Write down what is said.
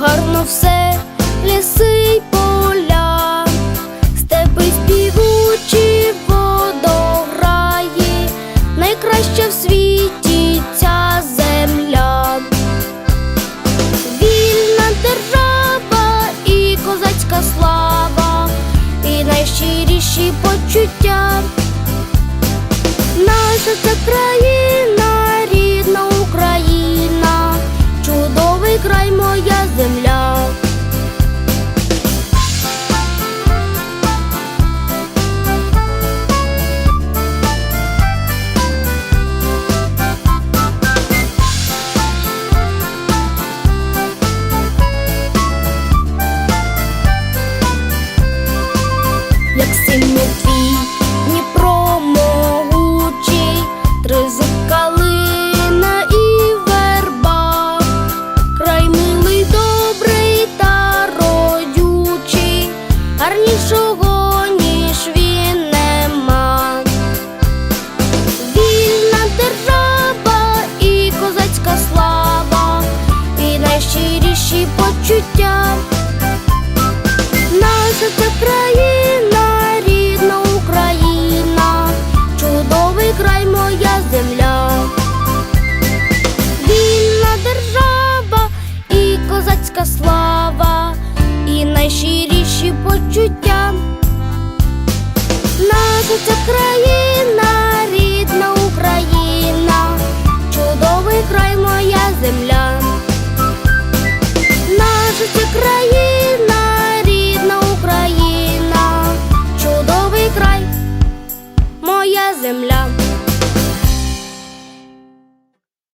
гарно все, ліси й поля, степи співучі водограї, найкраща в світі ця земля, вільна держава і козацька слава, і найщиріші почуття. gözümle Пишеться країна, рідна Україна, чудовий край моя земля, Наша країна, рідна Україна, чудовий край, моя земля.